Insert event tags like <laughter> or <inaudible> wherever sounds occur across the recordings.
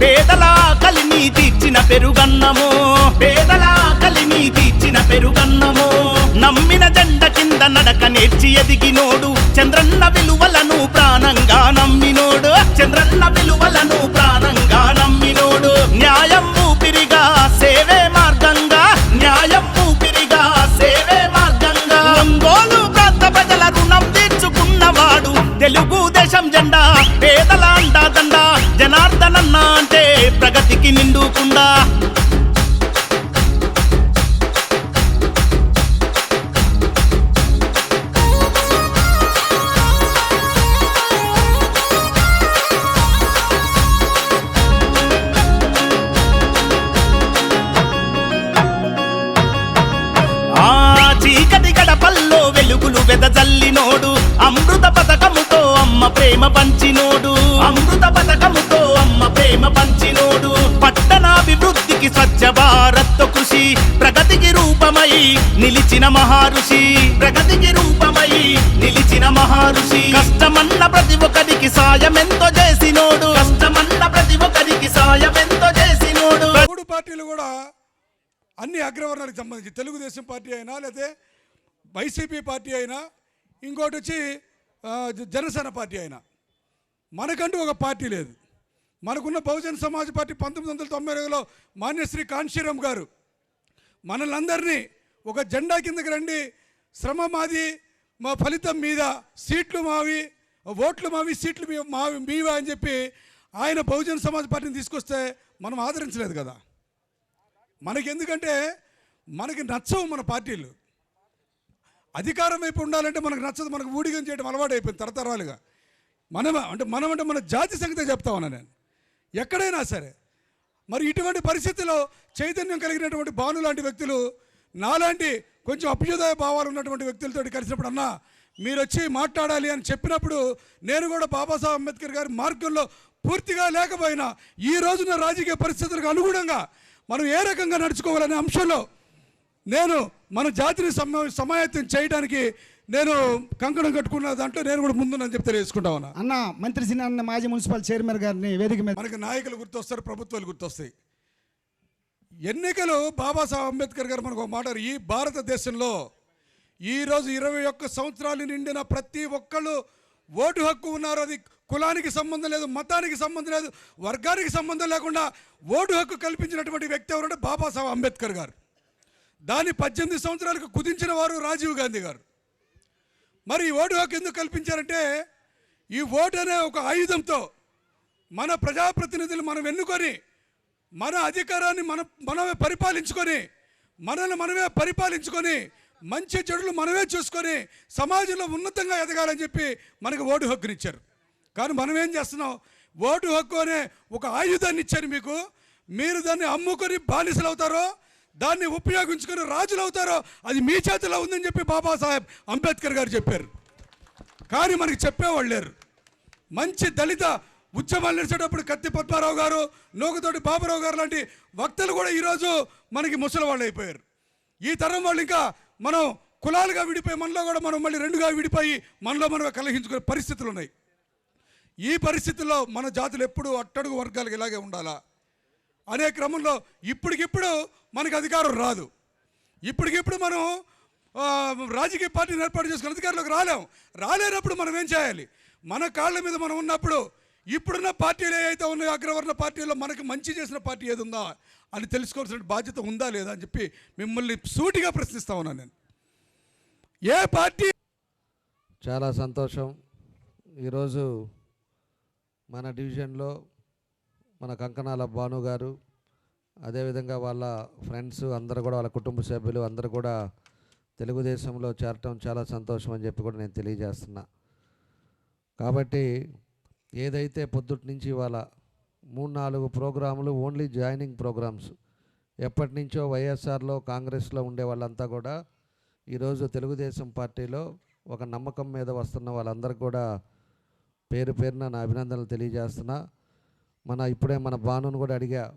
పేదల కలిని తీర్చిన పెరుగన్నము. పేదల కలిని తీర్చిన పెరుగన్నము. నమ్మిన జెండ కింద నడక నేర్చి ఎదిగినోడు చంద్రన్న విలువలను ప్రాణంగా నమ్మినోడు. చంద్రన్న విలువలను ప్రాణంగా నమ్మినోడు. న్యాయం ఊపిరిగా సేవే మార్గంగా. న్యాయం ఊపిరిగా సేవే మార్గంగా. ఒంగోలు ప్రాంత ప్రజల రుణం తీర్చుకున్నవాడు. తెలుగు దేశం జెండా ప్రగతికి నిండుకుండా. గడపల్లో వెలుగులు వెదజల్లినోడు. అమృత పథకముతో అమ్మ ప్రేమ పంచినోడు. అమృత పథకముతో ప్రేమ పంచినోడు పట్టణాభివృద్ధికి స్వచ్ఛ భారత్ కృషి ప్రగతికి రూపమై నిలిచిన మహారుషి ప్రగతికి రూపమై నిలిచిన మహారుషి. కష్టమన్న ప్రతి ఒక్కరికి సాయమెంతో చేసినోడు కష్టమన్న ప్రతి ఒక్కరికి సాయమెంతో చేసినోడు. మూడు పార్టీలు కూడా అన్ని అగ్రవర్ణాలకు సంబంధించి తెలుగుదేశం పార్టీ అయినా లేదా వైసీపీ పార్టీ అయినా ఇంకోటి వచ్చి జనసేన పార్టీ అయినా. మనకంటూ ఒక పార్టీ లేదు. మనకున్న బహుజన సమాజ్ పార్టీ పంతొమ్మిది వందల తొంభై రెండులో మాన్యశ్రీ కాంశీరామ్ గారు. మనల్ని ఒక జెండా కిందకి రండి. శ్రమ మాది మా ఫలితం మీద సీట్లు మావి ఓట్లు మావి సీట్లు మీ మావి మీవా అని చెప్పి ఆయన బహుజన సమాజ్ పార్టీని తీసుకొస్తే మనం ఆదరించలేదు కదా. మనకి ఎందుకంటే మనకి నచ్చవు మన పార్టీలు. అధికారం వైపు ఉండాలంటే మనకు నచ్చదు మనకు ఊడిగం చేయడం అలవాటు అయిపోయింది తరతరాలుగా. మనం అంటే మనం అంటే మన జాతి సంగతే చెప్తా ఉన్నా నేను. ఎక్కడైనా సరే. మరి ఇటువంటి పరిస్థితిలో చైతన్యం కలిగినటువంటి భాను లాంటి వ్యక్తులు నాలాంటి కొంచెం అభ్యుదయ భావాలు ఉన్నటువంటి వ్యక్తులతో కలిసినప్పుడు అన్నా మీరు వచ్చి మాట్లాడాలి అని చెప్పినప్పుడు నేను కూడా బాబాసాహెబ్ అంబేద్కర్ గారి మార్గంలో పూర్తిగా లేకపోయినా ఈ రోజున రాజకీయ పరిస్థితులకు అనుగుణంగా మనం ఏ రకంగా నడుచుకోవాలనే అంశంలో నేను మన జాతిని సమ సమాయత్తం చేయడానికి నేను కంకణం కట్టుకున్న దాంట్లో నేను కూడా ముందునని చెప్పి తెలియజేసుకుంటా ఉన్నా. అన్న మంత్రి అన్న మాజీ మున్సిపల్ చైర్మన్ గారిని వేదిక మీద మనకి నాయకులు గుర్తొస్తారు ప్రభుత్వాలు గుర్తొస్తాయి. ఎన్నికలు బాబాసాహెబ్ అంబేద్కర్ గారు మనకు ఒక మాట ఈ భారతదేశంలో ఈరోజు ఇరవై ఒక్క సంవత్సరాలు నిండిన ప్రతి ఒక్కళ్ళు ఓటు హక్కు ఉన్నారు. అది కులానికి సంబంధం లేదు మతానికి సంబంధం లేదు వర్గానికి సంబంధం లేకుండా ఓటు హక్కు కల్పించినటువంటి వ్యక్తి ఎవరంటే బాబాసాహెబ్ అంబేద్కర్ గారు. దాన్ని పద్దెనిమిది సంవత్సరాలకు కుదించిన వారు రాజీవ్ గాంధీ గారు. మరి ఈ ఓటు హక్కు ఎందుకు కల్పించారంటే ఈ ఓటు అనే ఒక ఆయుధంతో మన ప్రజాప్రతినిధులు మనం ఎన్నుకొని మన అధికారాన్ని మన మనమే పరిపాలించుకొని మనల్ని మనమే పరిపాలించుకొని మంచి చెడులు మనమే చూసుకొని సమాజంలో ఉన్నతంగా ఎదగాలని చెప్పి మనకు ఓటు హక్కునిచ్చారు. కానీ మనం ఏం చేస్తున్నాం? ఓటు హక్కు అనే ఒక ఆయుధాన్ని ఇచ్చారు మీకు. మీరు దాన్ని అమ్ముకొని బానిసలు అవుతారో దాన్ని ఉపయోగించుకుని రాజులు అవుతారో అది మీ చేతిలో ఉందని చెప్పి బాబాసాహెబ్ అంబేద్కర్ గారు చెప్పారు. కానీ మనకి చెప్పేవాళ్ళు లేరు. మంచి దళిత ఉద్యమాలు నడిచేటప్పుడు కత్తి పద్మారావు గారు లోకతోటి బాబురావు గారు లాంటి వక్తలు కూడా ఈరోజు మనకి ముసలి వాళ్ళు అయిపోయారు. ఈ తరం వాళ్ళు ఇంకా మనం కులాలుగా విడిపోయి మనలో కూడా మనం మళ్ళీ రెండుగా విడిపోయి మనలో మనం కలహించుకునే పరిస్థితులు ఉన్నాయి. ఈ పరిస్థితుల్లో మన జాతులు ఎప్పుడు అట్టడుగు వర్గాలకు ఇలాగే ఉండాలా? అనే క్రమంలో ఇప్పటికిప్పుడు మనకు అధికారం రాదు. ఇప్పటికిప్పుడు మనం రాజకీయ పార్టీని ఏర్పాటు చేసుకుని అధికారంలోకి రాలేం. రాలేనప్పుడు మనం ఏం చేయాలి? మన కాళ్ళ మీద మనం ఉన్నప్పుడు ఇప్పుడున్న పార్టీలు ఏవైతే ఉన్నాయో అగ్రవర్ణ పార్టీలో మనకి మంచి చేసిన పార్టీ ఏది ఉందా? అని తెలుసుకోవాల్సిన బాధ్యత ఉందా లేదా అని చెప్పి మిమ్మల్ని సూటిగా ప్రశ్నిస్తా ఉన్నాను నేను. ఏ పార్టీ చాలా సంతోషం. ఈరోజు మన డివిజన్లో మన కంకణాల భాను గారు అదేవిధంగా వాళ్ళ ఫ్రెండ్స్ అందరూ కూడా వాళ్ళ కుటుంబ సభ్యులు అందరూ కూడా తెలుగుదేశంలో చేరటం చాలా సంతోషం అని చెప్పి కూడా నేను తెలియజేస్తున్నా. కాబట్టి ఏదైతే పొద్దుటి నుంచి ఇవాళ మూడు నాలుగు ప్రోగ్రాములు ఓన్లీ జాయినింగ్ ప్రోగ్రామ్స్ ఎప్పటి నుంచో వైఎస్ఆర్లో కాంగ్రెస్లో ఉండే వాళ్ళంతా కూడా ఈరోజు తెలుగుదేశం పార్టీలో ఒక నమ్మకం మీద వస్తున్న వాళ్ళందరూ కూడా పేరు పేరున నా అభినందనలు తెలియజేస్తున్నా. మన ఇప్పుడే మన భానుని కూడా అడిగా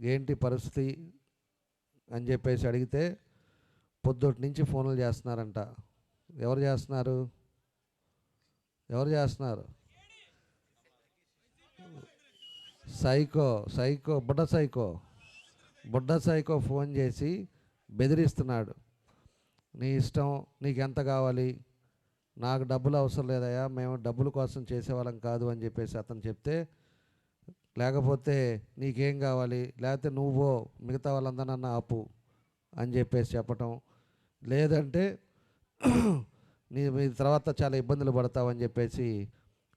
ఏంటి పరిస్థితి అని చెప్పేసి అడిగితే పొద్దుటి నుంచి ఫోన్లు చేస్తున్నారంట. ఎవరు చేస్తున్నారు? ఎవరు చేస్తున్నారు? సైకో సైకో బుడ్డ సైకో. బుడ్డ సైకో ఫోన్ చేసి బెదిరిస్తున్నాడు. నీ ఇష్టం నీకు ఎంత కావాలి? నాకు డబ్బులు అవసరం లేదయ్యా మేము డబ్బుల కోసం చేసేవాళ్ళం కాదు అని చెప్పేసి అతను చెప్తే లేకపోతే నీకేం కావాలి? లేకపోతే నువ్వు మిగతా వాళ్ళందరన్నా ఆపు అని చెప్పేసి చెప్పటం. లేదంటే <clears throat> నీ మీ తర్వాత చాలా ఇబ్బందులు పడతావని చెప్పేసి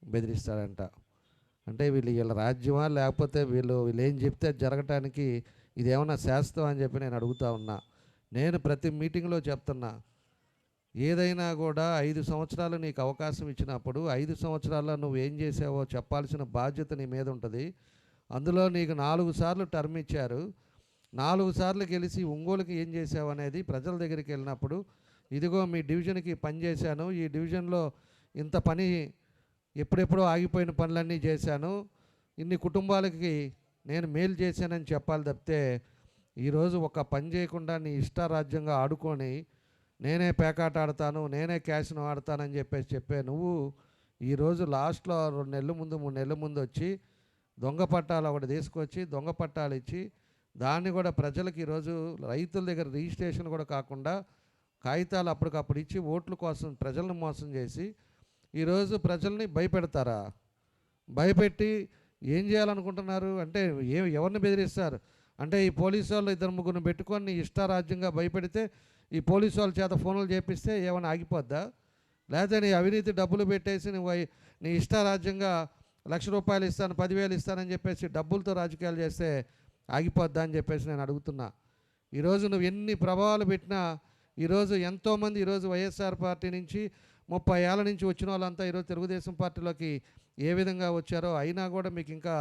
బెదిరిస్తాడంట. అంటే వీళ్ళు వీళ్ళ రాజ్యమా? లేకపోతే వీళ్ళు వీళ్ళు ఏం చెప్తే జరగటానికి ఇది శాస్త్రం అని చెప్పి నేను అడుగుతా ఉన్నా. నేను ప్రతి మీటింగ్లో చెప్తున్నా. ఏదైనా కూడా ఐదు సంవత్సరాలు నీకు అవకాశం ఇచ్చినప్పుడు ఐదు సంవత్సరాల్లో నువ్వు ఏం చేసావో చెప్పాల్సిన బాధ్యత నీ మీద ఉంటుంది. అందులో నీకు నాలుగు సార్లు టర్మ్ ఇచ్చారు. నాలుగు సార్లు గెలిచి ఒంగోలుకి ఏం చేసావు అనేది ప్రజల దగ్గరికి వెళ్ళినప్పుడు ఇదిగో మీ డివిజన్కి పని చేశాను ఈ డివిజన్లో ఇంత పని ఎప్పుడెప్పుడో ఆగిపోయిన పనులన్నీ చేశాను ఇన్ని కుటుంబాలకి నేను మేలు చేశానని చెప్పాలి తప్పితే ఈరోజు ఒక పని చేయకుండా నీ ఇష్టారాజ్యంగా ఆడుకొని నేనే పేకాట ఆడతాను నేనే క్యాష్ను ఆడతానని చెప్పేసి చెప్పే నువ్వు ఈరోజు లాస్ట్లో రెండు నెలల ముందు మూడు నెలల ముందు వచ్చి దొంగ పట్టాలు ఒకటి తీసుకొచ్చి దొంగ పట్టాలు ఇచ్చి దాన్ని కూడా ప్రజలకు ఈరోజు రైతుల దగ్గర రిజిస్ట్రేషన్ కూడా కాకుండా కాగితాలు అప్పటికప్పుడు ఇచ్చి ఓట్ల కోసం ప్రజలను మోసం చేసి ఈరోజు ప్రజల్ని భయపెడతారా? భయపెట్టి ఏం చేయాలనుకుంటున్నారు? అంటే ఏ ఎవరిని బెదిరిస్తారు? అంటే ఈ పోలీసు వాళ్ళు ఇద్దరు ముగ్గురు పెట్టుకొని ఇష్టారాజ్యంగా భయపెడితే ఈ పోలీసు వాళ్ళ చేత ఫోన్లు చేపిస్తే ఏమైనా ఆగిపోద్దా? లేకపోతే నీ అవినీతి డబ్బులు పెట్టేసి నువ్వు నీ ఇష్టారాజ్యంగా లక్ష రూపాయలు ఇస్తాను పదివేలు ఇస్తానని చెప్పేసి డబ్బులతో రాజకీయాలు చేస్తే ఆగిపోద్దా అని చెప్పేసి నేను అడుగుతున్నా. ఈరోజు నువ్వు ఎన్ని ప్రభావాలు పెట్టినా ఈరోజు ఎంతోమంది ఈరోజు వైఎస్ఆర్ పార్టీ నుంచి ముప్పై ఏళ్ళ నుంచి వచ్చిన వాళ్ళంతా ఈరోజు తెలుగుదేశం పార్టీలోకి ఏ విధంగా వచ్చారో అయినా కూడా మీకు ఇంకా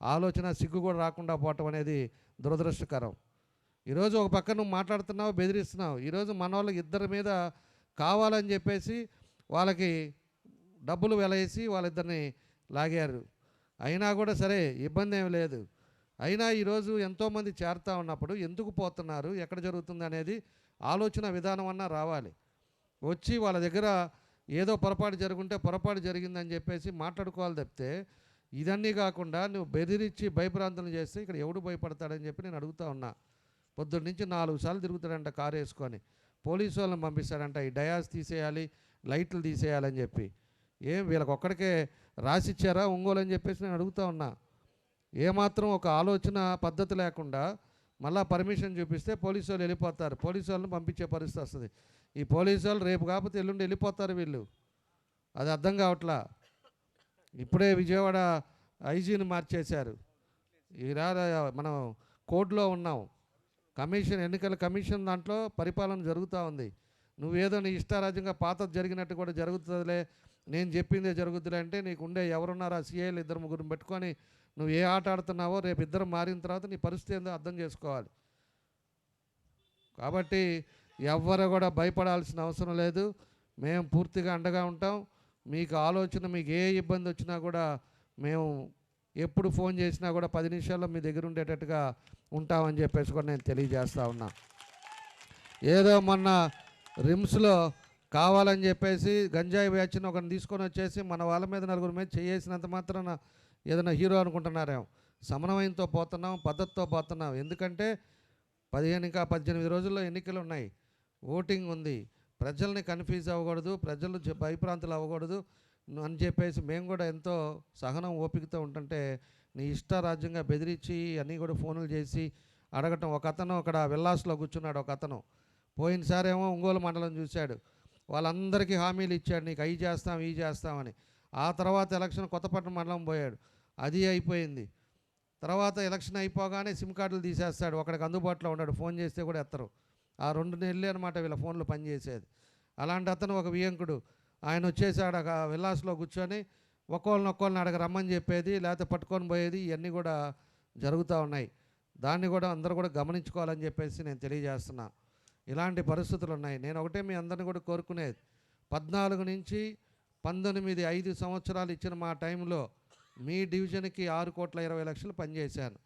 ఆలోచన సిగ్గు కూడా రాకుండా పోవటం అనేది దురదృష్టకరం. ఈరోజు ఒక పక్క నువ్వు మాట్లాడుతున్నావు బెదిరిస్తున్నావు. ఈరోజు మన వాళ్ళకి ఇద్దరి మీద కావాలని చెప్పేసి వాళ్ళకి డబ్బులు వెలవేసి వాళ్ళిద్దరిని లాగారు. అయినా కూడా సరే ఇబ్బంది ఏమి లేదు. అయినా ఈరోజు ఎంతోమంది చేరుతా ఉన్నప్పుడు ఎందుకు పోతున్నారు ఎక్కడ జరుగుతుంది అనేది ఆలోచన విధానం అన్నా రావాలి. వచ్చి వాళ్ళ దగ్గర ఏదో పొరపాటు జరుగుంటే పొరపాటు జరిగిందని చెప్పేసి మాట్లాడుకోవాలి తప్పితే ఇదన్నీ కాకుండా నువ్వు బెదిరించి భయప్రాంతం చేస్తే ఇక్కడ ఎవడు భయపడతాడని చెప్పి నేను అడుగుతా ఉన్నా. పొద్దున్న నుంచి నాలుగు సార్లు తిరుగుతాడంట కారు వేసుకొని. పోలీసు వాళ్ళని పంపిస్తాడంట ఈ డయాస్ తీసేయాలి లైట్లు తీసేయాలని చెప్పి. ఏం వీళ్ళకి ఒక్కడికే రాసిచ్చారా ఒంగోలు అని చెప్పేసి నేను అడుగుతా ఉన్నా. ఏమాత్రం ఒక ఆలోచన పద్ధతి లేకుండా మళ్ళా పర్మిషన్ చూపిస్తే పోలీసు వాళ్ళు వెళ్ళిపోతారు. పోలీసు వాళ్ళని పంపించే పరిస్థితి వస్తుంది. ఈ పోలీసు వాళ్ళు రేపు కాకపోతే ఎల్లుండి వెళ్ళిపోతారు వీళ్ళు. అది అర్థం కావట్లా? ఇప్పుడే విజయవాడ ఐజీని మార్చేశారు. ఈరా మనం కోర్టులో ఉన్నాం. కమిషన్ ఎన్నికల కమిషన్ దాంట్లో పరిపాలన జరుగుతూ ఉంది. నువ్వేదో నీ ఇష్టారాజ్యంగా పాత జరిగినట్టు కూడా జరుగుతుందిలే నేను చెప్పిందే జరుగుతుందిలే అంటే నీకు ఉండే ఎవరున్నారో ఆ సీఏలు ఇద్దరు ముగ్గురు పెట్టుకొని నువ్వు ఏ ఆట ఆడుతున్నావో రేపు ఇద్దరు మారిన తర్వాత నీ పరిస్థితి ఏందో అర్థం చేసుకోవాలి. కాబట్టి ఎవ్వరు కూడా భయపడాల్సిన అవసరం లేదు. మేము పూర్తిగా అండగా ఉంటాం. మీకు ఆలోచన మీకు ఏ ఇబ్బంది వచ్చినా కూడా మేము ఎప్పుడు ఫోన్ చేసినా కూడా పది నిమిషాల్లో మీ దగ్గర ఉండేటట్టుగా ఉంటామని చెప్పేసి కూడా నేను తెలియజేస్తా ఉన్నా. ఏదో మొన్న రిమ్స్లో కావాలని చెప్పేసి గంజాయి వ్యాచ్ని ఒకరిని తీసుకొని వచ్చేసి మన వాళ్ళ మీద నలుగురు మీద చేసినంత మాత్రాన ఏదైనా హీరో అనుకుంటున్నారేమో. సమన్వయంతో పోతున్నాం పద్ధతితో పోతున్నాం. ఎందుకంటే పదిహేను ఇంకా పద్దెనిమిది రోజుల్లో ఎన్నికలు ఉన్నాయి ఓటింగ్ ఉంది. ప్రజల్ని కన్ఫ్యూజ్ అవ్వకూడదు ప్రజలు భయప్రాంతులు అవ్వకూడదు. అని చెప్పేసి మేము కూడా ఎంతో సహనం ఓపికతో ఉంటుంటే నీ ఇష్టారాజ్యంగా బెదిరించి అన్నీ కూడా ఫోన్లు చేసి అడగటం. ఒక అతను అక్కడ విల్లాస్లో కూర్చున్నాడు ఒక అతను. పోయినసారేమో ఒంగోలు మండలం చూశాడు. వాళ్ళందరికీ హామీలు ఇచ్చాడు నీకు అవి చేస్తాం ఇవి చేస్తామని ఆ తర్వాత ఎలక్షన్ కొత్తపట్నం మండలం పోయాడు. అది అయిపోయింది. తర్వాత ఎలక్షన్ అయిపోగానే సిమ్ కార్డులు తీసేస్తాడు. ఒకడికి అందుబాటులో ఉన్నాడు ఫోన్ చేస్తే కూడా ఎత్తరు. ఆ రెండు నెలలే అనమాట వీళ్ళ ఫోన్లు పనిచేసేది. అలాంటి అతను ఒక వియంకుడు. ఆయన వచ్చేసాడు ఆ విల్లాస్లో కూర్చొని ఒక్కోళ్ళని ఒక్కోళ్ళని అడగ రమ్మని చెప్పేది లేకపోతే పట్టుకొని పోయేది ఇవన్నీ కూడా జరుగుతూ ఉన్నాయి. దాన్ని కూడా అందరూ కూడా గమనించుకోవాలని చెప్పేసి నేను తెలియజేస్తున్నా. ఇలాంటి పరిస్థితులు ఉన్నాయి. నేను ఒకటే మీ అందరిని కూడా కోరుకునేది. పద్నాలుగు నుంచి పంతొమ్మిది ఐదు సంవత్సరాలు ఇచ్చిన మా టైంలో మీ డివిజన్కి ఆరు కోట్ల ఇరవై లక్షలు పనిచేశాను.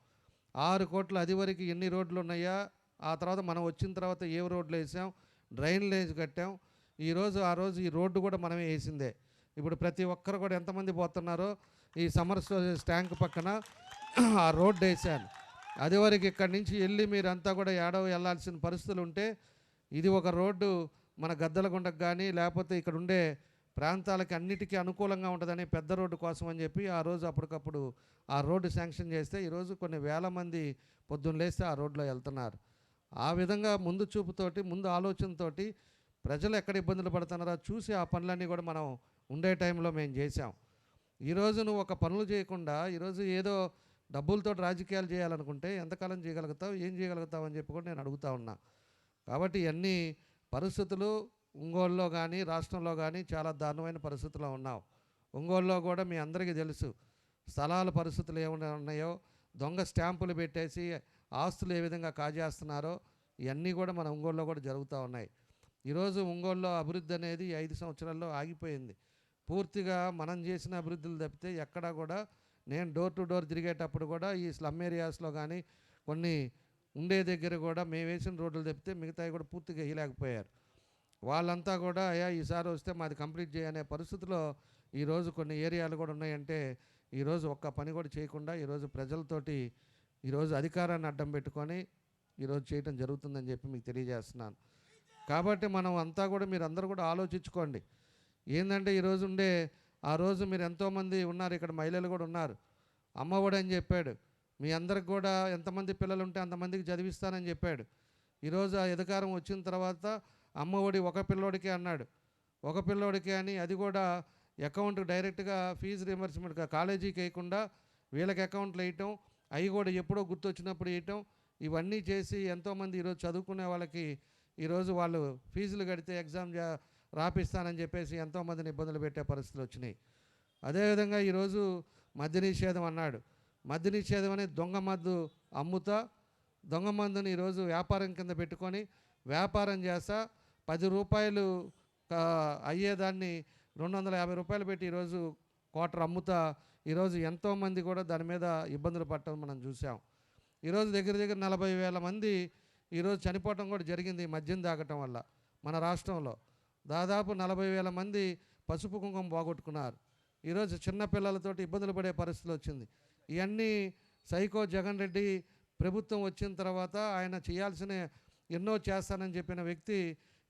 ఆరు కోట్ల అది వరకు ఎన్ని రోడ్లు ఉన్నాయా ఆ తర్వాత మనం వచ్చిన తర్వాత ఏ రోడ్లు వేసాం డ్రైన్లు వేసి కట్టాం ఈరోజు ఆ రోజు ఈ రోడ్డు కూడా మనమే వేసిందే. ఇప్పుడు ప్రతి ఒక్కరు కూడా ఎంతమంది పోతున్నారో ఈ సమర్ స్టోరేజ్ ట్యాంక్ పక్కన <clears throat> ఆ రోడ్డు వేసాను అది వరకు ఇక్కడి నుంచి వెళ్ళి మీరంతా కూడా ఏడవ వెళ్ళాల్సిన పరిస్థితులు ఉంటే ఇది ఒక రోడ్డు మన గద్దలగుండకు కానీ లేకపోతే ఇక్కడ ఉండే ప్రాంతాలకి అన్నిటికీ అనుకూలంగా ఉంటుందని పెద్ద రోడ్డు కోసం అని చెప్పి ఆ రోజు అప్పటికప్పుడు ఆ రోడ్డు శాంక్షన్ చేస్తే ఈరోజు కొన్ని వేల మంది పొద్దున్న లేస్తే ఆ రోడ్లో వెళ్తున్నారు. ఆ విధంగా ముందు చూపుతోటి ముందు ఆలోచనతోటి ప్రజలు ఎక్కడ ఇబ్బందులు పడుతున్నారో చూసి ఆ పనులన్నీ కూడా మనం ఉండే టైంలో మేము చేసాం ఈరోజు నువ్వు ఒక పనులు చేయకుండా ఈరోజు ఏదో డబ్బులతో రాజకీయాలు చేయాలనుకుంటే ఎంతకాలం చేయగలుగుతావు ఏం చేయగలుగుతావు అని చెప్పి కూడా నేను అడుగుతా ఉన్నా. కాబట్టి ఇవన్నీ పరిస్థితులు ఒంగోలులో కానీ రాష్ట్రంలో కానీ చాలా దారుణమైన పరిస్థితుల్లో ఉన్నావు. ఒంగోలులో కూడా మీ అందరికీ తెలుసు స్థలాల పరిస్థితులు ఏమైనా ఉన్నాయో దొంగ స్టాంపులు పెట్టేసి ఆస్తులు ఏ విధంగా కాజేస్తున్నారో ఇవన్నీ కూడా మన ఒంగోలులో కూడా జరుగుతూ ఉన్నాయి. ఈరోజు ఒంగోలులో అభివృద్ధి అనేది ఐదు సంవత్సరాల్లో ఆగిపోయింది. పూర్తిగా మనం చేసిన అభివృద్ధులు తప్పితే ఎక్కడా కూడా నేను డోర్ టు డోర్ తిరిగేటప్పుడు కూడా ఈ స్లమ్ ఏరియాస్లో కానీ కొన్ని ఉండే దగ్గర కూడా మేము వేసిన రోడ్లు తప్పితే మిగతావి కూడా పూర్తిగా వేయలేకపోయారు. వాళ్ళంతా కూడా అయ్యా ఈసారి వస్తే మాది కంప్లీట్ చేయనే పరిస్థితిలో ఈరోజు కొన్ని ఏరియాలు కూడా ఉన్నాయంటే ఈరోజు ఒక్క పని కూడా చేయకుండా ఈరోజు ప్రజలతోటి ఈరోజు అధికారాన్ని అడ్డం పెట్టుకొని ఈరోజు చేయటం జరుగుతుందని చెప్పి మీకు తెలియజేస్తున్నాను. కాబట్టి మనం అంతా కూడా మీరు అందరూ కూడా ఆలోచించుకోండి. ఏంటంటే ఈరోజు ఉండే ఆ రోజు మీరు ఎంతోమంది ఉన్నారు ఇక్కడ మహిళలు కూడా ఉన్నారు. అమ్మఒడి అని చెప్పాడు. మీ అందరికి కూడా ఎంతమంది పిల్లలు ఉంటే అంతమందికి చదివిస్తానని చెప్పాడు. ఈరోజు ఆ అధికారం వచ్చిన తర్వాత అమ్మఒడి ఒక పిల్లోడికే అన్నాడు. ఒక పిల్లోడికి అని అది కూడా అకౌంట్ డైరెక్ట్గా ఫీజు రియంబర్స్మెంట్గా కాలేజీకి వేయకుండా వీళ్ళకి అకౌంట్లు వేయటం అవి కూడా ఎప్పుడో గుర్తొచ్చినప్పుడు వేయటం ఇవన్నీ చేసి ఎంతోమంది ఈరోజు చదువుకునే వాళ్ళకి ఈరోజు వాళ్ళు ఫీజులు కడితే ఎగ్జామ్ రాపిస్తానని చెప్పేసి ఎంతోమందిని ఇబ్బందులు పెట్టే పరిస్థితులు వచ్చినాయి. అదేవిధంగా ఈరోజు మద్య నిషేధం అన్నాడు. మద్య నిషేధం అనేది దొంగ మద్దు అమ్ముతా దొంగ మందుని ఈరోజు వ్యాపారం కింద పెట్టుకొని వ్యాపారం చేస్తా పది రూపాయలు అయ్యేదాన్ని రెండు వందల యాభై రూపాయలు పెట్టి ఈరోజు క్వార్టర్ అమ్ముతా ఈరోజు ఎంతోమంది కూడా దాని మీద ఇబ్బందులు పడటం మనం చూసాం ఈరోజు దగ్గర దగ్గర నలభై వేల మంది ఈరోజు చనిపోవటం కూడా జరిగింది ఈ మద్యం తాగటం వల్ల మన రాష్ట్రంలో. దాదాపు నలభై వేల మంది పసుపు కుంకుమ పోగొట్టుకున్నారు. ఈరోజు చిన్నపిల్లలతోటి ఇబ్బందులు పడే పరిస్థితి వచ్చింది. ఇవన్నీ సైకో జగన్ రెడ్డి ప్రభుత్వం వచ్చిన తర్వాత ఆయన చేయాల్సిన ఎన్నో చేస్తానని చెప్పిన వ్యక్తి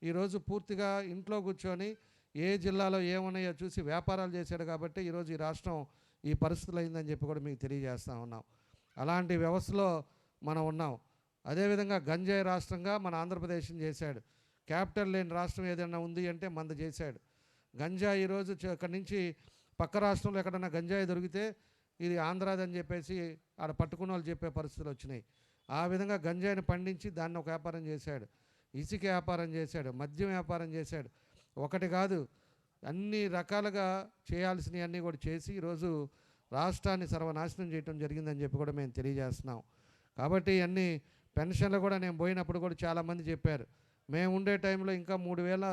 ఈరోజు పూర్తిగా ఇంట్లో కూర్చొని ఏ జిల్లాలో ఏమున్నాయో చూసి వ్యాపారాలు చేశాడు కాబట్టి ఈరోజు ఈ రాష్ట్రం ఈ పరిస్థితులు అయిందని చెప్పి కూడా మీకు తెలియజేస్తా ఉన్నాం. అలాంటి వ్యవస్థలో మనం ఉన్నాం. అదేవిధంగా గంజాయి రాష్ట్రంగా మన ఆంధ్రప్రదేశ్ని చేశాడు. క్యాపిటల్ లేని రాష్ట్రం ఏదైనా ఉంది అంటే మంద చేశాడు. గంజాయి ఈరోజు చ- అక్కడి నుంచి పక్క రాష్ట్రంలో ఎక్కడన్నా గంజాయి దొరికితే ఇది ఆంధ్రాది అని చెప్పేసి ఆడ పట్టుకున్న వాళ్ళు చెప్పే పరిస్థితులు వచ్చినాయి. ఆ విధంగా గంజాయిని పండించి దాన్ని ఒక వ్యాపారం చేశాడు. ఇసుక వ్యాపారం చేశాడు. మద్యం వ్యాపారం చేశాడు. ఒకటి కాదు అన్ని రకాలుగా చేయాల్సినవన్నీ కూడా చేసి ఈరోజు రాష్ట్రాన్ని సర్వనాశనం చేయడం జరిగిందని చెప్పి కూడా మేము తెలియజేస్తున్నాం. కాబట్టి అన్నీ పెన్షన్లు కూడా నేను పోయినప్పుడు కూడా చాలామంది చెప్పారు. మేము ఉండే టైంలో ఇంకా మూడు వేల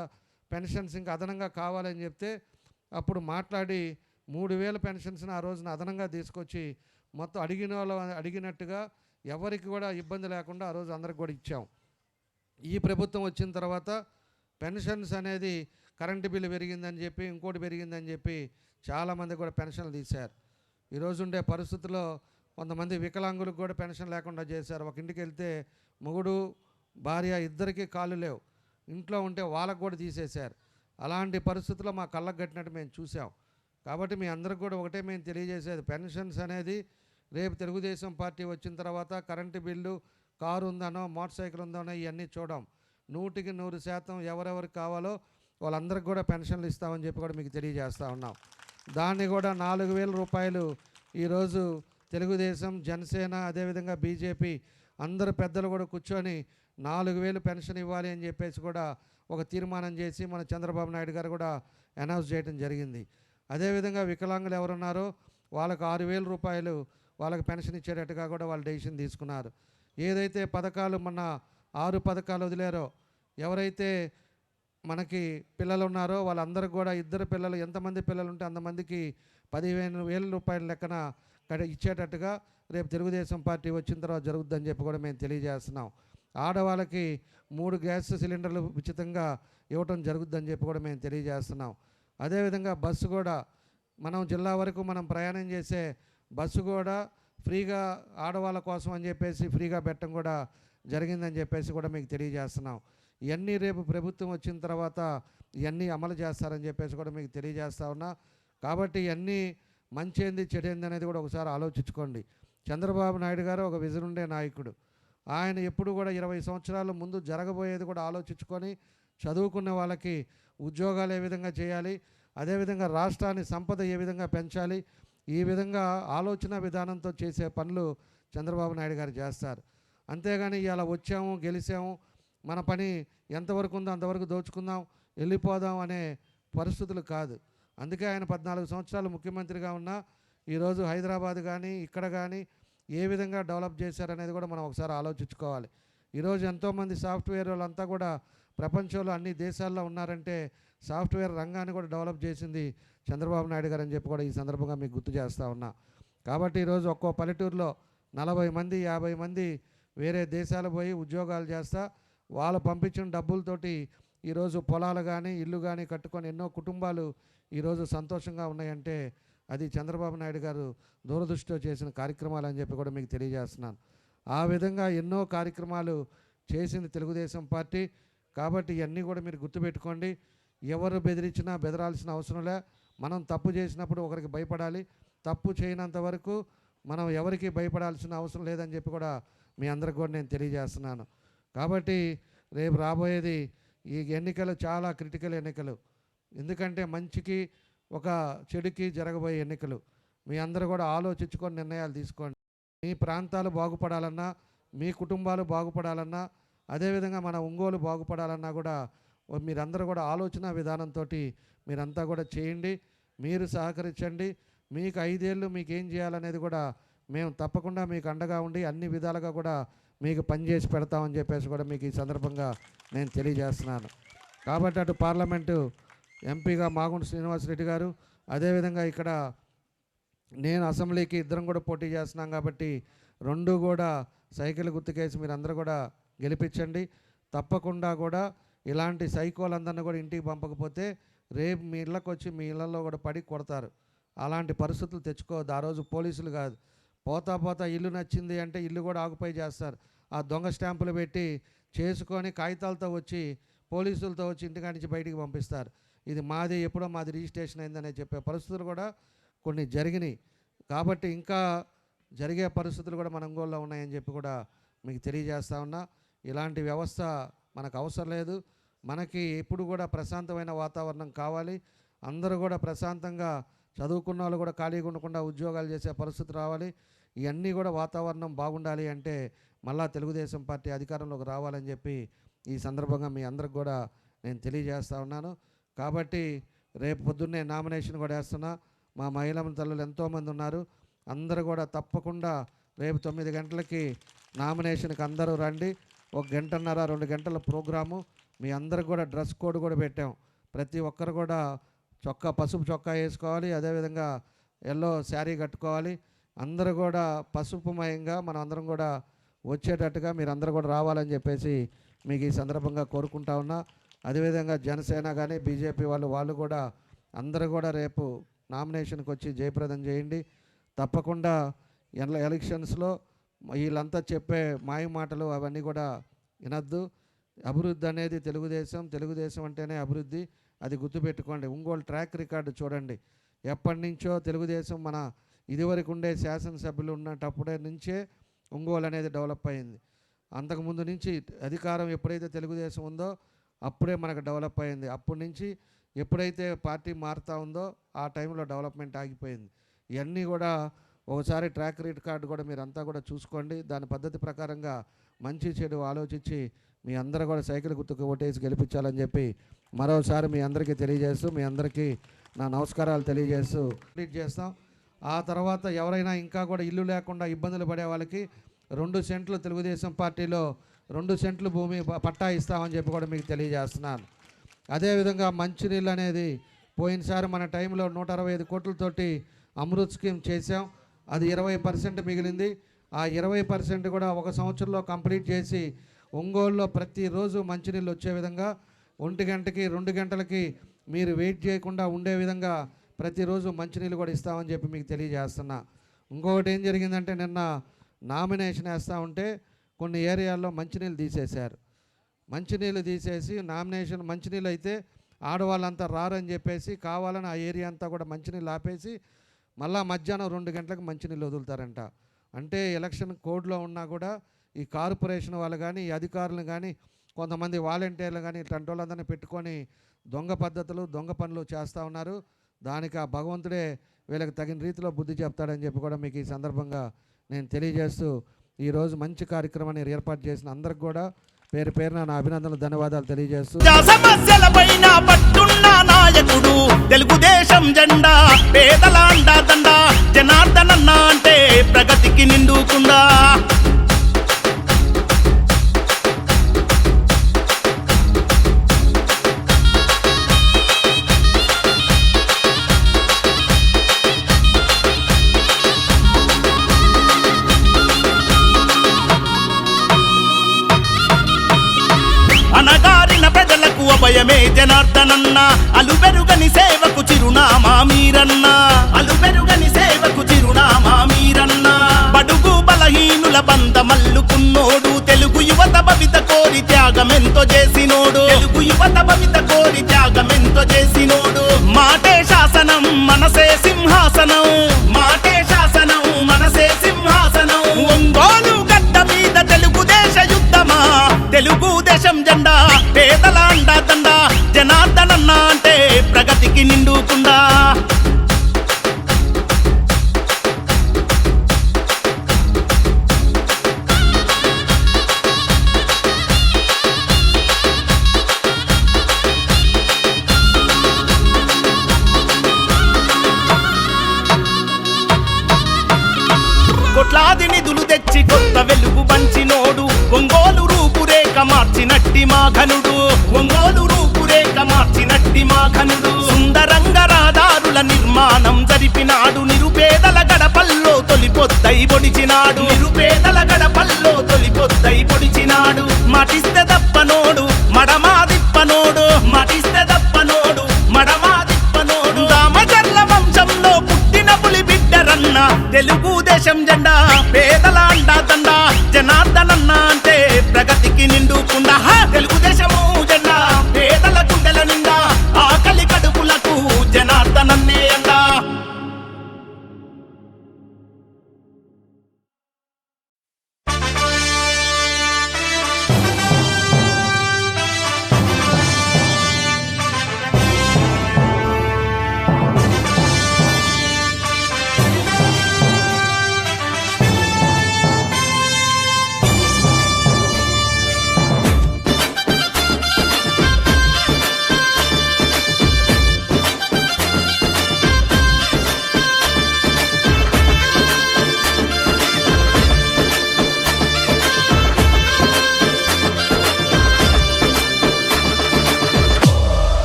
పెన్షన్స్ ఇంకా అదనంగా కావాలని చెప్తే అప్పుడు మాట్లాడి మూడు వేల పెన్షన్స్ని ఆ రోజున అదనంగా తీసుకొచ్చి మొత్తం అడిగిన వాళ్ళు అడిగినట్టుగా ఎవరికి కూడా ఇబ్బంది లేకుండా ఆ రోజు అందరికి కూడా ఇచ్చాం. ఈ ప్రభుత్వం వచ్చిన తర్వాత పెన్షన్స్ అనేది కరెంటు బిల్లు పెరిగిందని చెప్పి ఇంకోటి పెరిగిందని చెప్పి చాలామంది కూడా పెన్షన్లు తీశారు. ఈరోజు ఉండే పరిస్థితుల్లో కొంతమంది వికలాంగులకు కూడా పెన్షన్ లేకుండా చేశారు. ఒక ఇంటికి వెళ్తే మొగుడు భార్య ఇద్దరికీ కాళ్ళు లేవు. ఇంట్లో ఉంటే వాళ్ళకు కూడా తీసేశారు. అలాంటి పరిస్థితుల్లో మా కళ్ళకు కట్టినట్టు మేము చూసాం కాబట్టి మీ అందరికి కూడా ఒకటే మేము తెలియజేసేది. పెన్షన్స్ అనేది రేపు తెలుగుదేశం పార్టీ వచ్చిన తర్వాత కరెంటు బిల్లు కారు ఉందనో మోటార్ సైకిల్ ఉందనో ఇవన్నీ చూడం. నూటికి నూరు శాతం ఎవరెవరికి కావాలో వాళ్ళందరికి కూడా పెన్షన్లు ఇస్తామని చెప్పి కూడా మీకు తెలియజేస్తా ఉన్నాం. దాన్ని కూడా నాలుగు వేల రూపాయలు ఈరోజు తెలుగుదేశం జనసేన అదేవిధంగా బీజేపీ అందరు పెద్దలు కూడా కూర్చొని నాలుగు వేలు పెన్షన్ ఇవ్వాలి అని చెప్పేసి కూడా ఒక తీర్మానం చేసి మన చంద్రబాబు నాయుడు గారు కూడా అనౌన్స్ చేయడం జరిగింది. అదేవిధంగా వికలాంగులు ఎవరున్నారో వాళ్ళకు ఆరు వేల రూపాయలు వాళ్ళకి పెన్షన్ ఇచ్చేటట్టుగా కూడా వాళ్ళు డెసిషన్ తీసుకున్నారు. ఏదైతే పథకాలు మన ఆరు పథకాలు వదిలేరో ఎవరైతే మనకి పిల్లలు ఉన్నారో వాళ్ళందరికీ కూడా ఇద్దరు పిల్లలు ఎంతమంది పిల్లలు ఉంటే అంతమందికి పదిహేను వేల రూపాయల లెక్కన ఇచ్చేటట్టుగా రేపు తెలుగుదేశం పార్టీ వచ్చిన తర్వాత జరుగుద్దని చెప్పి కూడా మేము తెలియజేస్తున్నాం. ఆడవాళ్ళకి మూడు గ్యాస్ సిలిండర్లు ఉచితంగా ఇవ్వటం జరుగుద్దని చెప్పి కూడా మేము తెలియజేస్తున్నాం. అదేవిధంగా బస్సు కూడా మనం జిల్లా వరకు మనం ప్రయాణం చేసే బస్సు కూడా ఫ్రీగా ఆడవాళ్ళ కోసం అని చెప్పేసి ఫ్రీగా పెట్టడం కూడా జరిగిందని చెప్పేసి కూడా మీకు తెలియజేస్తున్నాం. ఇవన్నీ రేపు ప్రభుత్వం వచ్చిన తర్వాత ఇవన్నీ అమలు చేస్తారని చెప్పేసి కూడా మీకు తెలియజేస్తా ఉన్నా. కాబట్టి ఇవన్నీ మంచి ఏంది చెడేంది అనేది కూడా ఒకసారి ఆలోచించుకోండి. చంద్రబాబు నాయుడు గారు ఒక విజన్ నాయకుడు. ఆయన ఎప్పుడు కూడా ఇరవై సంవత్సరాల ముందు జరగబోయేది కూడా ఆలోచించుకొని చదువుకున్న వాళ్ళకి ఉద్యోగాలు ఏ విధంగా చేయాలి అదేవిధంగా రాష్ట్రాన్ని సంపద ఏ విధంగా పెంచాలి ఈ విధంగా ఆలోచన విధానంతో చేసే పనులు చంద్రబాబు నాయుడు గారు చేస్తారు. అంతేగాని ఇలా వచ్చాము గెలిచాము మన పని ఎంతవరకు ఉందో అంతవరకు దోచుకుందాం వెళ్ళిపోదాం అనే పరిస్థితులు కాదు. అందుకే ఆయన పద్నాలుగు సంవత్సరాలు ముఖ్యమంత్రిగా ఉన్నా ఈరోజు హైదరాబాద్ కానీ ఇక్కడ కానీ ఏ విధంగా డెవలప్ చేశారనేది కూడా మనం ఒకసారి ఆలోచించుకోవాలి. ఈరోజు ఎంతోమంది సాఫ్ట్వేర్ వాళ్ళంతా కూడా ప్రపంచంలో అన్ని దేశాల్లో ఉన్నారంటే సాఫ్ట్వేర్ రంగాన్ని కూడా డెవలప్ చేసింది చంద్రబాబు నాయుడు గారు అని చెప్పి కూడా ఈ సందర్భంగా మీకు గుర్తు చేస్తూ ఉన్నా. కాబట్టి ఈరోజు ఒక్కో పల్లెటూరులో నలభై మంది యాభై మంది వేరే దేశాలు పోయి ఉద్యోగాలు చేస్తా వాళ్ళు పంపించిన డబ్బులతోటి ఈరోజు పొలాలు కానీ ఇల్లు కానీ కట్టుకొని ఎన్నో కుటుంబాలు ఈరోజు సంతోషంగా ఉన్నాయంటే అది చంద్రబాబు నాయుడు గారు దూరదృష్టితో చేసిన కార్యక్రమాలు అని చెప్పి కూడా మీకు తెలియజేస్తున్నాను. ఆ విధంగా ఎన్నో కార్యక్రమాలు చేసింది తెలుగుదేశం పార్టీ. కాబట్టి ఇవన్నీ కూడా మీరు గుర్తుపెట్టుకోండి. ఎవరు బెదిరించినా బెదరాల్సిన అవసరంలే మనం తప్పు చేసినప్పుడు ఒకరికి భయపడాలి. తప్పు చేయనంత వరకు మనం ఎవరికి భయపడాల్సిన అవసరం లేదని చెప్పి కూడా మీ అందరికి కూడా నేను తెలియజేస్తున్నాను. కాబట్టి రేపు రాబోయేది ఈ ఎన్నికలు చాలా క్రిటికల్ ఎన్నికలు. ఎందుకంటే మంచికి ఒక చెడుకి జరగబోయే ఎన్నికలు. మీ అందరూ కూడా ఆలోచించుకొని నిర్ణయాలు తీసుకోండి. మీ ప్రాంతాలు బాగుపడాలన్నా మీ కుటుంబాలు బాగుపడాలన్నా అదేవిధంగా మన ఒంగోలు బాగుపడాలన్నా కూడా మీరందరూ కూడా ఆలోచన విధానంతో మీరంతా కూడా చేయండి. మీరు సహకరించండి. మీకు ఐదేళ్ళు మీకు ఏం చేయాలనేది కూడా మేము తప్పకుండా మీకు అండగా ఉండి అన్ని విధాలుగా కూడా మీకు పనిచేసి పెడతామని చెప్పేసి కూడా మీకు ఈ సందర్భంగా నేను తెలియజేస్తున్నాను. కాబట్టి అటు పార్లమెంటు ఎంపీగా మాగుంట శ్రీనివాసరెడ్డి గారు. అదేవిధంగా ఇక్కడ నేను అసెంబ్లీకి ఇద్దరం కూడా పోటీ చేస్తున్నాం కాబట్టి రెండు కూడా సైకిల్ గుర్తుకేసి మీరు అందరూ కూడా గెలిపించండి. తప్పకుండా కూడా ఇలాంటి సైకోలందరినీ కూడా ఇంటికి పంపకపోతే రేపు మీ ఇళ్ళకి వచ్చి మీ ఇళ్ళల్లో కూడా పడి కొడతారు. అలాంటి పరిస్థితులు తెచ్చుకోవద్దు. ఆ రోజు పోలీసులు కాదు. పోతా పోతా ఇల్లు నచ్చింది అంటే ఇల్లు కూడా ఆకుపై చేస్తారు. ఆ దొంగ స్టాంపులు పెట్టి చేసుకొని కాగితాలతో వచ్చి పోలీసులతో వచ్చి ఇంటికాడి నుంచి బయటికి పంపిస్తారు. ఇది మాది ఎప్పుడో మాది రిజిస్ట్రేషన్ అయిందనే చెప్పే పరిస్థితులు కూడా కొన్ని జరిగినాయి. కాబట్టి ఇంకా జరిగే పరిస్థితులు కూడా మన ఒంగోలులో ఉన్నాయని చెప్పి కూడా మీకు తెలియజేస్తా ఉన్నా. ఇలాంటి వ్యవస్థ మనకు అవసరం లేదు. మనకి ఎప్పుడు కూడా ప్రశాంతమైన వాతావరణం కావాలి. అందరూ కూడా ప్రశాంతంగా చదువుకున్న వాళ్ళు కూడా ఖాళీగా ఉండకుండా ఉద్యోగాలు చేసే పరిస్థితి రావాలి. ఇవన్నీ కూడా వాతావరణం బాగుండాలి అంటే మళ్ళా తెలుగుదేశం పార్టీ అధికారంలోకి రావాలని చెప్పి ఈ సందర్భంగా మీ అందరికి కూడా నేను తెలియజేస్తా ఉన్నాను. కాబట్టి రేపు పొద్దున్నే నామినేషన్ కూడా వేస్తున్నా. మా మహిళమ్మ తల్లులు ఎంతోమంది ఉన్నారు. అందరూ కూడా తప్పకుండా రేపు తొమ్మిది గంటలకి నామినేషన్కి అందరూ రండి. ఒక గంటన్నర రెండు గంటల ప్రోగ్రాము. మీ అందరికి కూడా డ్రెస్ కోడ్ కూడా పెట్టాం. ప్రతి ఒక్కరు కూడా చొక్కా పసుపు చొక్కా వేసుకోవాలి. అదేవిధంగా ఎల్లో శారీ కట్టుకోవాలి. అందరూ కూడా పసుపుమయంగా మనం అందరం కూడా వచ్చేటట్టుగా మీరు అందరూ కూడా రావాలని చెప్పేసి మీకు ఈ సందర్భంగా కోరుకుంటా ఉన్నా. అదేవిధంగా జనసేన కానీ బీజేపీ వాళ్ళు వాళ్ళు కూడా అందరూ కూడా రేపు నామినేషన్కి వచ్చి జయప్రదం చేయండి. తప్పకుండా ఎన్ల ఎలక్షన్స్లో వీళ్ళంతా చెప్పే మాయ మాటలు అవన్నీ కూడా వినద్దు. అభివృద్ధి అనేది తెలుగుదేశం తెలుగుదేశం అంటేనే అభివృద్ధి. అది గుర్తుపెట్టుకోండి. ఒంగోలు ట్రాక్ రికార్డు చూడండి. ఎప్పటి నుంచో తెలుగుదేశం మన ఇదివరకు ఉండే శాసనసభ్యులు ఉన్నటప్పుడే నుంచే ఒంగోలు అనేది డెవలప్ అయింది. అంతకుముందు నుంచి అధికారం ఎప్పుడైతే తెలుగుదేశం ఉందో అప్పుడే మనకు డెవలప్ అయింది. అప్పటి నుంచి ఎప్పుడైతే పార్టీ మారుతూ ఉందో ఆ టైంలో డెవలప్మెంట్ ఆగిపోయింది. ఇవన్నీ కూడా ఒకసారి ట్రాక్ రికార్డు కూడా మీరంతా కూడా చూసుకోండి. దాని పద్ధతి ప్రకారంగా మంచి చెడు ఆలోచించి మీ అందరూ కూడా సైకిల్ గుర్తుకు ఓటేసి గెలిపించాలని చెప్పి మరోసారి మీ అందరికీ తెలియజేస్తూ మీ అందరికీ నా నమస్కారాలు తెలియజేస్తూ కంప్లీట్ చేస్తాం. ఆ తర్వాత ఎవరైనా ఇంకా కూడా ఇల్లు లేకుండా ఇబ్బందులు పడే వాళ్ళకి రెండు సెంట్లు తెలుగుదేశం పార్టీలో రెండు సెంట్లు భూమి పట్టా ఇస్తామని చెప్పి కూడా మీకు తెలియజేస్తున్నాను. అదేవిధంగా మంచినీళ్ళు అనేది పోయినసారి మన టైంలో నూట అరవై ఐదు కోట్లతోటి అమృత్ స్కీమ్ చేసాం అది ఇరవై పర్సెంట్ మిగిలింది. ఆ ఇరవై పర్సెంట్ కూడా ఒక సంవత్సరంలో కంప్లీట్ చేసి ఒంగోలులో ప్రతిరోజు మంచినీళ్ళు వచ్చే విధంగా ఒంటి గంటకి రెండు గంటలకి మీరు వెయిట్ చేయకుండా ఉండే విధంగా ప్రతిరోజు మంచినీళ్ళు కూడా ఇస్తామని చెప్పి మీకు తెలియజేస్తున్నా. ఇంకొకటి ఏం జరిగిందంటే నిన్న నామినేషన్ వేస్తూ ఉంటే కొన్ని ఏరియాల్లో మంచినీళ్ళు తీసేశారు. మంచినీళ్ళు తీసేసి నామినేషన్ మంచినీళ్ళు అయితే ఆడవాళ్ళంతా రారని చెప్పేసి కావాలని ఆ ఏరియా అంతా కూడా మంచినీళ్ళు ఆపేసి మళ్ళా మధ్యాహ్నం రెండు గంటలకు మంచినీళ్ళు వదులుతారంట. అంటే ఎలక్షన్ కోడ్లో ఉన్నా కూడా ఈ కార్పొరేషన్ వాళ్ళు కానీ ఈ అధికారులు కానీ కొంతమంది వాలంటీర్లు కానీ ఇట్లాంటి వాళ్ళందరినీ పెట్టుకొని దొంగ పద్ధతులు దొంగ పనులు చేస్తూ ఉన్నారు. దానికి ఆ భగవంతుడే వీళ్ళకి తగిన రీతిలో బుద్ధి చెప్తాడని చెప్పి కూడా మీకు ఈ సందర్భంగా నేను తెలియజేస్తూ ఈరోజు మంచి కార్యక్రమాన్ని ఏర్పాటు చేసిన అందరికి కూడా పేరు పేరున నా అభినందనలు ధన్యవాదాలు తెలియజేస్తూ. సమస్యలపైన పట్టున్న నాయకుడు తెలుగుదేశం జెండా పేదల అండా దండ జనార్దనన్న అంటే ప్రగతికి నిండుకుందా? జనార్దనన్న అలుబెరుగని సేవకు చిరునామా మీరన్న. అలుబెరుగని సేవకు చిరునామా మీరన్న. బడుగు బలహీనుల బంద మల్లుకున్నోడు తెలుగు యువత భవిత కోరి త్యాగమెంతో చేసినోడు. తెలుగు యువత భవిత కోరి త్యాగమెంతో చేసినోడు.